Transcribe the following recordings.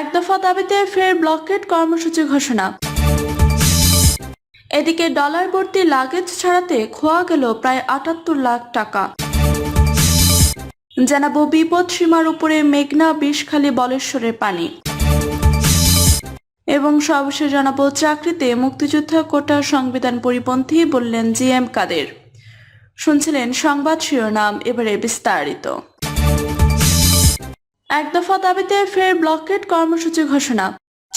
এক দফা দাবিতে ফের ব্লকেট কর্মসূচি ঘোষণা। এদিকে ডলার ভর্তি লাগেজ ছাড়াতে খোয়া গেল প্রায় আটাত্তর লাখ টাকা। জানাব বিপদ সীমার উপরে মেঘনা বিষখালী বলেশ্বরের পানি। এবং সর্বশেষ জানাব চাকরিতে মুক্তিযুদ্ধ কোটা সংবিধান পরিপন্থী বললেন জি এম কাদের। শুনছিলেন সংবাদ শিরোনাম, এবারে বিস্তারিত। এক দফা দাবিতে ফের ব্লকেট কর্মসূচি ঘোষণা।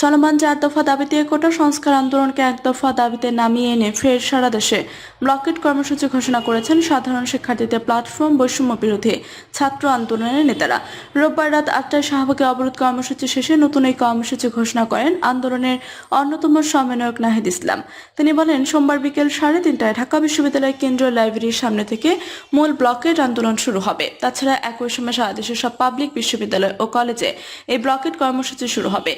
চলমান চার দফা দাবিতে কোটা সংস্কার আন্দোলনকে এক দফা দাবিতে নামিয়ে এনে ফের সারা দেশে ব্লকেট কর্মসূচি ঘোষণা করেছেন সাধারণ শিক্ষার্থীদের প্ল্যাটফর্ম বৈষম্য বিরোধী ছাত্র আন্দোলনের নেতারা। রোববার রাত আটটায় শাহবাগে অবরোধ কর্মসূচি শেষে নতুন এই কর্মসূচি ঘোষণা করেন আন্দোলনের অন্যতম সমন্বয়ক নাহিদ ইসলাম। তিনি বলেন, সোমবার বিকেল সাড়ে তিনটায় ঢাকা বিশ্ববিদ্যালয় কেন্দ্রীয় লাইব্রেরির সামনে থেকে মূল ব্লকেট আন্দোলন শুরু হবে। তাছাড়া একই সময় সারা দেশের সব পাবলিক বিশ্ববিদ্যালয় ও কলেজে এই ব্লকেট কর্মসূচি শুরু হবে।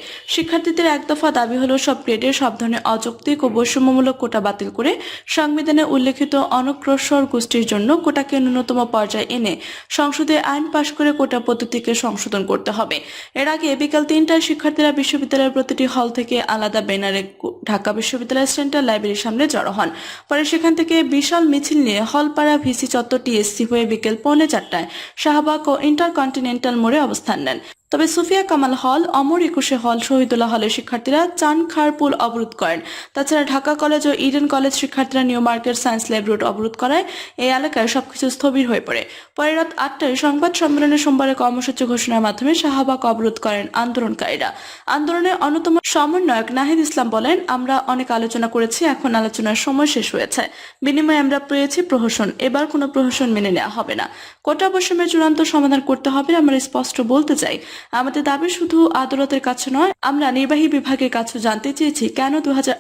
শিক্ষার্থীদের এক দফা দাবি হলো, সব গ্রেডের সব ধরনের অযৌক্তিক ও বৈষম্যমূলক কোটা বাতিল করে সংবিধানে উল্লেখিত অনগ্রসর গোষ্ঠীর জন্য কোটাকে ন্যূনতম পর্যায়ে এনে সংসদে আইন পাশ করে কোটা পদ্ধতিকে সংশোধন করতে হবে। এর আগে বিকাল তিনটায় শিক্ষার্থীরা বিশ্ববিদ্যালয়ের প্রতিটি হল থেকে আলাদা ব্যানারে ঢাকা বিশ্ববিদ্যালয় সেন্ট্রাল লাইব্রেরির সামনে জড়ো হন। পরে সেখান থেকে বিশাল মিছিল নিয়ে হলপাড়া ভিসি চত্বর টিএসসি হয়ে বিকেল পৌনে চারটায় শাহবাগ ও ইন্টারকন্টিনেন্টাল মোড়ে অবস্থান নেন। তবে সুফিয়া কামাল হল অমর একুশে হল শহীদুল্লাহ হলের শিক্ষার্থীরা চান খারপুল অবরোধ করেন। তাছাড়া ঢাকা কলেজ ও ইডেন কলেজ শিক্ষার্থীরা New Market Science Lab road অবরোধ করায় এই এলাকায় সবকিছু স্থবির হয়ে পড়ে। পরে রাত আটটায় সংবাদ সম্মেলনে সোমবারে কর্মসূচি ঘোষণার মাধ্যমে শাহবাগ অবরোধ করেন আন্দোলনকারীরা। আন্দোলনের অন্যতম সমন্বয়ক নাহিদ ইসলাম বলেন, আমরা অনেক আলোচনা করেছি, এখন আলোচনার সময় শেষ হয়েছে। বিনিময়ে আমরা পেয়েছি প্রহসন, এবার কোনো প্রহসন মেনে নেওয়া হবে না। কোটা বৈষম্যের চূড়ান্ত সমাধান করতে হবে, আমরা স্পষ্ট বলতে চাই। আমাদের দাবি শুধু আদালতের কাছে নয়, আমরা নির্বাহী বিভাগের কাছে জানতে চেয়েছি কেন দু হাজার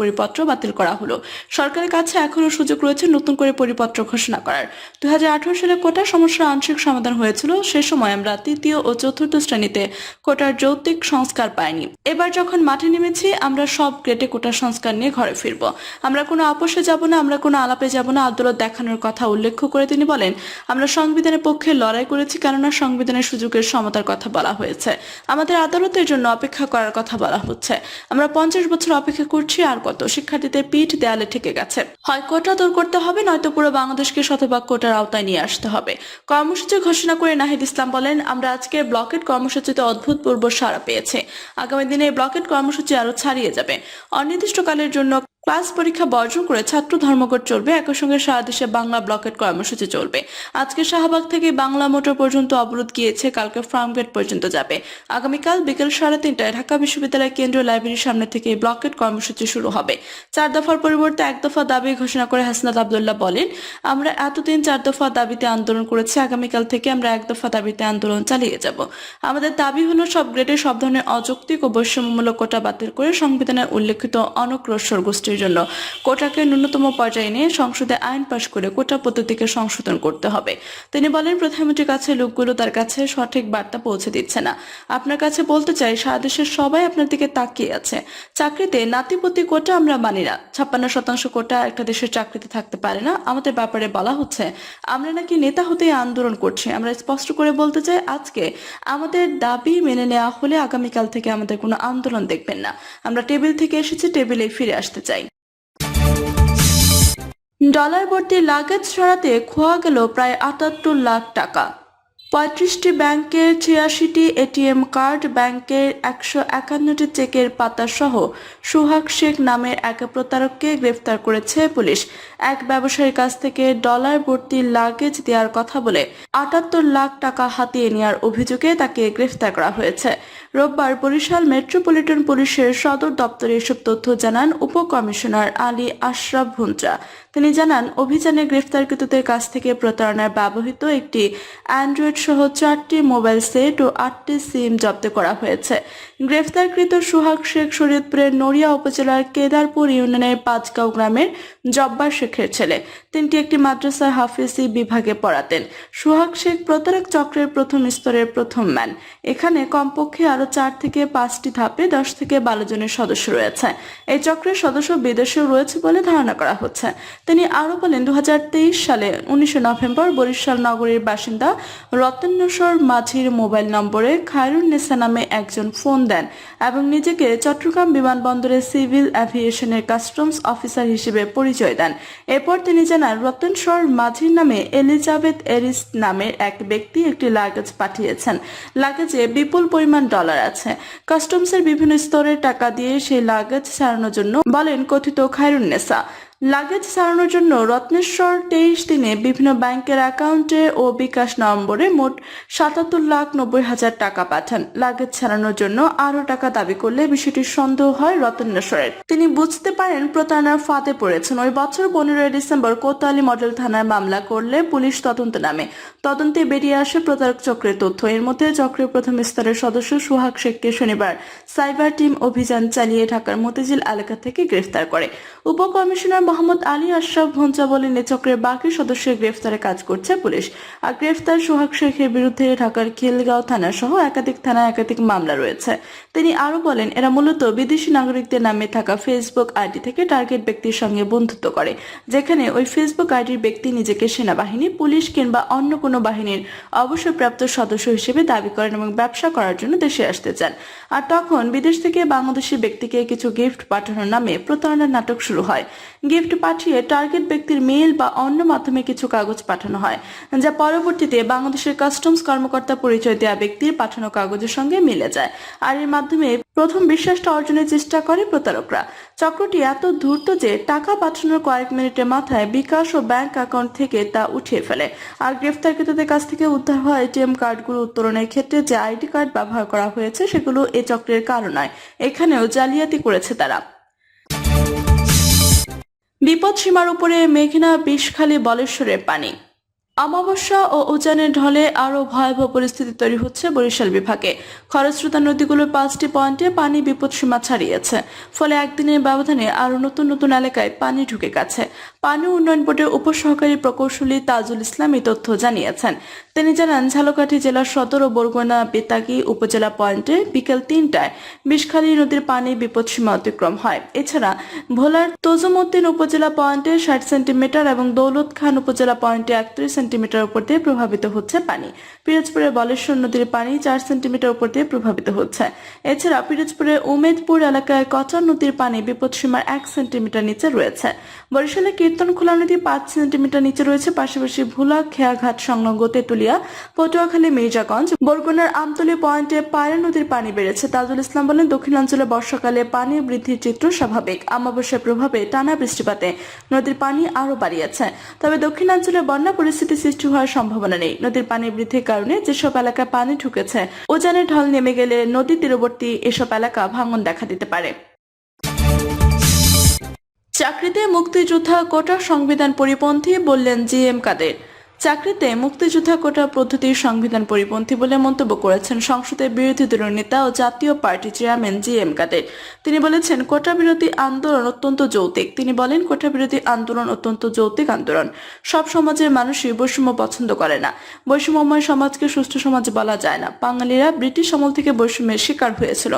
পরিপত্র বাতিল করা হলো। সরকারের কাছে এখনও সুযোগ রয়েছে নতুন করে পরিপত্র ঘোষণা করার। দু হাজার আঠারো সালে কোটা সমস্যার আংশিক সমাধান হয়েছিল, সে সময় আমরা তৃতীয় ও চতুর্থ শ্রেণীতে কোটার যৌক্তিক সংস্কার পাইনি। এবার যখন মাঠে নেমেছি, আমরা সব গ্রেডে কোটার সংস্কার নিয়ে ঘরে ফিরব। আমরা কোনো আপোষে যাব না, আমরা কোনো আলাপে যাব না, আদালত দেখানোর কথা উল্লেখ করে তিনি বলেন, আমরা সংবিধানের পক্ষে লড়াই করেছি কেননা সংবিধানের সুযোগের সমতার কথা বলা হয়েছে। আমাদের আদালতের জন্য অপেক্ষা করার কথা বলা হচ্ছে। আমরা পঞ্চাশ বছর অপেক্ষা করছি আর কত শিক্ষার্থীদের পিঠ দেয়ালে ঠেকে গেছে। হয় কোটা দূর করতে হবে, নয়তো পুরো বাংলাদেশকে শতভাগ কোটার আওতায় নিয়ে আসতে হবে। কর্মসূচি ঘোষণা করে নাহিদ ইসলাম বলেন, আমরা আজকে ব্লকেট কর্মসূচিতে অদ্ভুতপূর্ব সাড়া পেয়েছে। আগামী দিনে ব্লকেট কর্মসূচি আরও ছাড়িয়ে যাবে। অনির্দিষ্টকালের জন্য ক্লাস পরীক্ষা বর্জন করে ছাত্র ধর্মঘট চলবে। একই সঙ্গে সারা দেশে বাংলা ব্লকেট কর্মসূচি চলবে। আজকে শাহবাগ থেকে বাংলা মোটর পর্যন্ত অবরোধ গিয়েছে, কালকে ফার্মগেট পর্যন্ত যাবে। আগামীকাল বিকেল সাড়ে তিনটায় ঢাকা বিশ্ববিদ্যালয় কেন্দ্রীয় লাইব্রেরির সামনে থেকে এই ব্লকেট কর্মসূচি শুরু হবে। চার দফার পরিবর্তে এক দফা দাবি ঘোষণা করে হাসনাত আবদুল্লাহ বলেন, আমরা এতদিন চার দফা দাবিতে আন্দোলন করেছি, আগামীকাল থেকে আমরা এক দফা দাবিতে আন্দোলন চালিয়ে যাব। আমাদের দাবি হলো সব গ্রেডে সব ধরনের অযৌক্তিক ও বৈষম্যমূলক কোটা বাতিল করে সংবিধানে উল্লেখিত অনগ্রসর গোষ্ঠীর জন্য। কোটাকে ন্যূনতম পর্যায়ে নিয়ে সংসদে আইন পাশ করে কোটা পদ্ধতিকে সংশোধন করতে হবে। তিনি বলেন, প্রধানমন্ত্রীর কাছে লোকগুলো তার কাছে সঠিক বার্তা পৌঁছে দিচ্ছে না। আপনার কাছে বলতে চাই, সারা দেশের সবাই আপনার দিকে তাকিয়ে আছে। চাকরিতে নাতিপতি কোটা আমরা মানি না। ছাপ্পান্ন শতাংশ কোটা একটা দেশের চাকরিতে থাকতে পারে না। আমাদের ব্যাপারে বলা হচ্ছে, আমরা নাকি নেতা হতে আন্দোলন করছি। আমরা স্পষ্ট করে বলতে চাই, আজকে আমাদের দাবি মেনে নেওয়া হলে আগামীকাল থেকে আমাদের কোনো আন্দোলন দেখবেন না। আমরা টেবিল থেকে এসেছি টেবিলে ফিরে আসতে চাই। ডলার ভর্তি লাগেজ ছড়াতে খোয়া গেল প্রায় আটাত্তর লাখ টাকা। পঁয়ত্রিশটি ব্যাংকের ছিয়াশিটি এটিএম কার্ড, ব্যাংকের একশো একান্নটি চেকের পাতা সহ সুহাগ শেখ নামের এক প্রতারককে গ্রেফতার করেছে পুলিশ। এক ব্যবসায়ীর কাছ থেকে ডলার ভর্তি লাগেজ দেওয়ার কথা বলে আটাত্তর লাখ টাকা হাতিয়ে নেওয়ার অভিযোগে তাকে গ্রেফতার করা হয়েছে। রোববার বরিশাল মেট্রোপলিটন পুলিশের সদর দপ্তরে এসব তথ্য জানান উপকমিশনার আলী আশরাফ ভুন্দ্রা তিনি জানান, অভিযানে গ্রেফতারকৃতদের কাছ থেকে প্রতারণায় ব্যবহৃত একটি অ্যান্ড্রয়েড সহ চারটি মোবাইল সেট ও আটটি সিম জব্দ করা হয়েছে। গ্রেফতারকৃত সুহাগ শেখ শরীয়তপুরের নড়িয়া উপজেলার কেদারপুর ইউনিয়নের পাঁচগাঁও গ্রামের জব্বার শেখের ছেলে। তিনটি একটি মাদ্রাসার হাফিজি বিভাগে পড়াতেন। সোহাগ শেখ প্রতারক চক্রের প্রথম স্তরের প্রথম ম্যান। এখানে কমপক্ষে আরও চার থেকে পাঁচটি ধাপে দশ থেকে বারো জনের সদস্য রয়েছে। এই চক্রের সদস্য বিদেশেও রয়েছে বলে ধারণা করা হচ্ছে। তিনি আরও বলেন দু হাজার তেইশ সালে উনিশে নভেম্বর বরিশাল নগরীর বাসিন্দা রতনেশ্বর মাঝির মোবাইল নম্বরে খায়রুন নেসা নামে একজন ফোন দেন এবং নিজেকে চট্টগ্রাম বিমানবন্দরে সিভিল অ্যাভিয়েশনের কাস্টমস অফিসার হিসেবে পরিচয় দেন। এরপর তিনি জানান রতনস্বর মাঝির নামে এলিজাবেথ এরিস নামের এক ব্যক্তি একটি লাগেজ পাঠিয়েছেন। লাগেজে বিপুল পরিমাণ ডলার আছে। কাস্টমসের বিভিন্ন স্তরের টাকা দিয়ে সেই লাগেজ ছাড়ানোর জন্য বলেন কথিত খায়রুন্নেসা লাগেজ সারানোর জন্য রত্নেশ্বর তেইশ দিনে বিভিন্ন ব্যাংকের অ্যাকাউন্টে ও বিকাশ নম্বরে মোট সাতাত্তর লাখ নব্বই হাজার টাকা পাঠান। লাগেজ ছাড়ানোর জন্য আরও টাকা দাবি করলে বিষয়টি সন্দেহ হয় রত্নেশ্বরের। তিনি বুঝতে পারেন প্রতারণার ফাঁদে পড়েছেন। ওই বছর পনেরোই ডিসেম্বর কোতোয়ালি মডেল থানায় মামলা করলে পুলিশ তদন্ত নামে। তদন্তে বেরিয়ে আসে প্রতারক চক্রের তথ্য। এর মধ্যে চক্রের প্রথম স্তরের সদস্য সুহাগ শেখকে শনিবার সাইবার টিম অভিযান চালিয়ে ঢাকার মতিঝিল এলাকা থেকে গ্রেফতার করে। উপকমিশনার মোহাম্মদ আলী আশরাফ ভঞ্চা বলেন চক্রের বাকি সদস্যের গ্রেফতারে কাজ করছে পুলিশ। আর গ্রেফতার সোহাগ শেখের বিরুদ্ধে ঢাকার খিলগাঁও থানা সহ একাধিক থানায় একাধিক মামলা রয়েছে। তিনি আরও বলেন, এরা মূলত বিদেশি নাগরিকদের নামে থাকা ফেসবুক আইডি থেকে টার্গেট ব্যক্তির সঙ্গে বন্ধুত্ব করে, যেখানে ওই ফেসবুক আইডির ব্যক্তি নিজেকে সেনাবাহিনী, পুলিশ কিংবা অন্য কোনো বাহিনীর অবসরপ্রাপ্ত সদস্য হিসেবে দাবি করেন এবং ব্যবসা করার জন্য দেশে আসতে চান। আর তখন বিদেশ থেকে বাংলাদেশি ব্যক্তিকে কিছু গিফট পাঠানোর নামে প্রতারণার নাটক শুরু হয়। গিফট পাঠিয়ে টার্গেট ব্যক্তির মেইল বা অন্য মাধ্যমে কিছু কাগজ পাঠানো হয়, যা পরবর্তীতে বাংলাদেশের কাস্টমস কর্মকর্তা পরিচয় দেওয়া ব্যক্তির পাঠানো কাগজের সঙ্গে মিলে যায়। আর এর মাধ্যমে প্রথম বিশ্বাসটা অর্জনের চেষ্টা করে প্রতারকরা। চক্রটি এত ধূর্ত যে টাকা পাঠানোর কয়েক মিনিটের মাথায় বিকাশ ও ব্যাংক অ্যাকাউন্ট থেকে তা উঠিয়ে ফেলে। আর গ্রেফতারকৃতদের কাছ থেকে উদ্ধার হওয়া এটিএম কার্ডগুলো উত্তোলনের ক্ষেত্রে যে আইডি কার্ড ব্যবহার করা হয়েছে সেগুলো এ চক্রের কারণ নয়। এখানেও জালিয়াতি করেছে তারা। বিপদ সীমার উপরে মেঘনা বিষখালী বলেশ্বরের পানি। অমাবস্যা ও উজানের ঢলে আরও ভয়াবহ পরিস্থিতি তৈরি হচ্ছে বরিশাল বিভাগে। খরস্রোতা নদীগুলোর পাঁচটি পয়েন্টে পানি বিপদসীমা ছাড়িয়েছে। ফলে একদিনের ব্যবধানে আরও নতুন নতুন এলাকায় পানি ঢুকে গেছে। পানি উন্নয়ন বোর্ডের উপসহকারী প্রকৌশলী তাজুল ইসলাম এই তথ্য জানিয়েছেন। তিনি জানান, ঝালকাঠি জেলার সদর ও বরগুনা বেতাগী উপজেলা পয়েন্টে বিকেল তিনটায় বিষখালী নদীর পানি বিপদসীমা অতিক্রম হয়। এছাড়া ভোলার তোজমুদ্দিন উপজেলা পয়েন্টে ষাট সেন্টিমিটার এবং দৌলত খান উপজেলা পয়েন্টে একত্রিশ সেন্টিমিটার উপর দিয়ে প্রভাবিত হচ্ছে পানি। পিরোজপুরের বলেশ্বর নদীর পানি চার সেন্টিমিটার উপর দিয়ে প্রভাবিত হচ্ছে। এছাড়া পিরোজপুরের উমেদপুর এলাকায় কচা নদীর পানি বিপদসীমার এক সেন্টিমিটার নিচে রয়েছে। বরিশালে কীর্তনখোলা নদী পাঁচ সেন্টিমিটার নিচে রয়েছে পাশাপাশি ভুলা, খেয়াঘাট সংলগ্ন তেতুলিয়া, পটুয়াখালী, মির্জাগঞ্জ। বরগুনার আমতলী পয়েন্টে পায়রা নদীর পানি বেড়েছে। তাজুল ইসলাম বলেন, দক্ষিণাঞ্চলে বর্ষাকালে পানি বৃদ্ধির চিত্র স্বাভাবিক। আমাবস্যার প্রভাবে টানা বৃষ্টিপাতে নদীর পানি আরও বাড়িয়েছে। তবে দক্ষিণাঞ্চলে বন্যা পরিস্থিতি সৃষ্টি হওয়ার সম্ভাবনা নেই। নদীর পানি বৃদ্ধির কারণে যেসব এলাকায় পানি ঢুকেছে উজানের ঢল নেমে গেলে নদী তীরবর্তী এসব এলাকা ভাঙন দেখা দিতে পারে। চাকরিতে মুক্তিযোদ্ধা কোটা সংবিধান পরিপন্থী বললেন জি এম কাদের। চাকরিতে মুক্তিযোদ্ধা কোটা পদ্ধতির সংবিধান পরিপন্থী বলে মন্তব্য করেছেন সংসদের বিরোধী দলীয় নেতা ও Jatiya party chairman G M Quader. তিনি বলেছেন, কোটা বিরোধী আন্দোলন অত্যন্ত যৌক্তিক। তিনি বলেন, কোটা বিরোধী আন্দোলন অত্যন্ত যৌক্তিক আন্দোলন। সব সমাজের মানুষই বৈষম্য পছন্দ করে না। বৈষম্যময় সমাজকে সুষ্ঠু সমাজ বলা যায় না। বাঙালিরা ব্রিটিশ আমল থেকে বৈষম্যের শিকার হয়েছিল।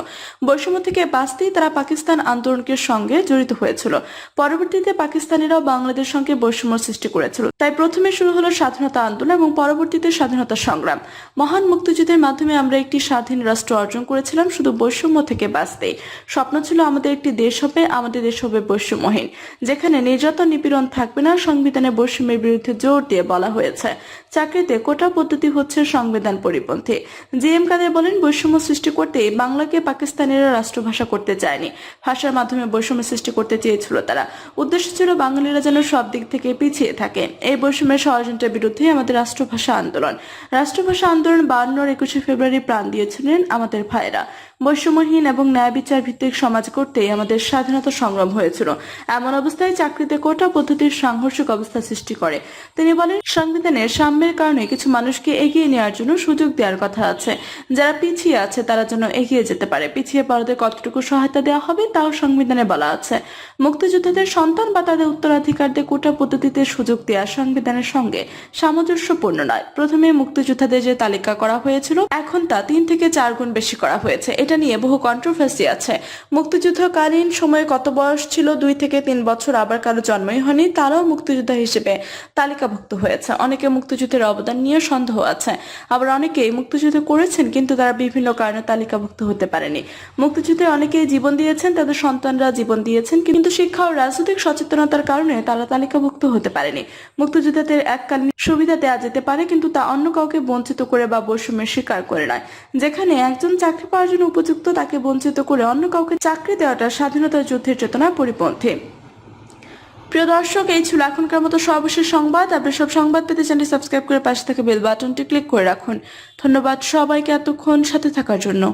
বৈষম্য থেকে বাঁচতেই তারা পাকিস্তান আন্দোলনের সঙ্গে জড়িত হয়েছিল। পরবর্তীতে পাকিস্তানিরাও বাংলাদেশের সঙ্গে বৈষম্য সৃষ্টি করেছিল। তাই প্রথমে শুরু হলো স্বাধীনতা আন্দোলন এবং পরবর্তীতে স্বাধীনতা সংগ্রাম। মহান মুক্তিযুদ্ধের মাধ্যমে আমরা একটি স্বাধীন রাষ্ট্র অর্জন করেছিলাম, শুধু বৈষম্য থেকে বাঁচতে। স্বপ্ন ছিল আমাদের একটি দেশ হবে, আমাদের দেশ হবে বৈষম্যহীন, যেখানে নির্যাতন নিপীড়ন থাকবে না, সংবিধানে বৈষম্যের বিরুদ্ধে জোর দিয়ে বলা হয়েছে। চাকরিতে কোটা পদ্ধতি হচ্ছে সংবিধান পরিপন্থী। জি এম কাদের বলেন, বৈষম্য সৃষ্টি করতে বাংলাকে পাকিস্তানিরা রাষ্ট্রভাষা করতে চায়নি। ভাষার মাধ্যমে বৈষম্য সৃষ্টি করতে চেয়েছিল তারা। উদ্দেশ্য ছিল বাঙালিরা যেন সব দিক থেকে পিছিয়ে থাকে। এই বৈষম্যের ষড়যন্ত্রের বিরুদ্ধে বিরুদ্ধে আমাদের রাষ্ট্রভাষা আন্দোলন। রাষ্ট্রভাষা আন্দোলন বায়ান্নর একুশে ফেব্রুয়ারি প্রাণ দিয়েছিলেন আমাদের ভাইরা বৈষম্যহীন এবং ন্যায় বিচার ভিত্তিক সমাজ করতেই আমাদের স্বাধীনতা সংগ্রাম হয়েছিল। এমন অবস্থায় চাকরিতে কোটা পদ্ধতির সাংঘর্ষিক অবস্থা সৃষ্টি করে। তিনি বলেন সংবিধানের সাম্যের কারণে কিছু মানুষকে এগিয়ে নেওয়ার জন্য সুযোগ দেওয়ার কথা আছে। যারা পিছিয়ে আছে, তারা যেন এগিয়ে যেতে পারে। পিছিয়ে পড়াদের কতটুকু সহায়তা দেওয়া হবে, তাও সংবিধানে বলা আছে। মুক্তিযোদ্ধাদের সন্তান বা তাদের উত্তরাধিকারদের কোটা পদ্ধতিতে সুযোগ দেওয়া সংবিধানের সঙ্গে সামঞ্জস্যপূর্ণ নয়। প্রথমে মুক্তিযোদ্ধাদের যে তালিকা করা হয়েছিল, এখন তা তিন থেকে চার গুণ বেশি করা হয়েছে। এটা নিয়ে বহু কন্ট্রোভার্সি আছে। মুক্তিযুদ্ধকালীন সময়ে কত বয়স ছিল? দুই থেকে তিন বছর, আবার কারও জন্মই হয়নি, তারাও মুক্তিযোদ্ধা হিসেবে তালিকাভুক্ত হয়েছে। অনেকে মুক্তিযুদ্ধের অবদান নিয়ে সন্দেহ আছে। আবার অনেকেই মুক্তিযুদ্ধ করেছেন, কিন্তু তারা বিভিন্ন কারণে তালিকাভুক্ত হতে পারেনি। মুক্তিযুদ্ধে অনেকেই জীবন দিয়েছেন, তাদের সন্তানরা জীবন দিয়েছেন, কিন্তু শিক্ষা ও রাজনৈতিক সচেতনতার কারণে তারা তালিকাভুক্ত হতে পারেনি। মুক্তিযোদ্ধাদের এককালীন সুবিধা দেওয়া যেতে পারে, কিন্তু তা অন্য কাউকে বঞ্চিত করে বা বৈষম্যের স্বীকার করে নয়। যেখানে একজন চাকরি পাওয়ার জন্য উপযুক্ত, তাকে বঞ্চিত করে অন্য কাউকে চাকরি দেওয়াটা স্বাধীনতা যুদ্ধের চেতনার পরিপন্থী। প্রিয় দর্শক, এই ছিল এখনকার মতো সর্বশেষ সংবাদ। আপনি সব সংবাদ পেতে চ্যানেলটি সাবস্ক্রাইব করে পাশে থাকা বেল বাটনটি ক্লিক করে রাখুন। ধন্যবাদ সবাইকে এতক্ষণ সাথে থাকার জন্য।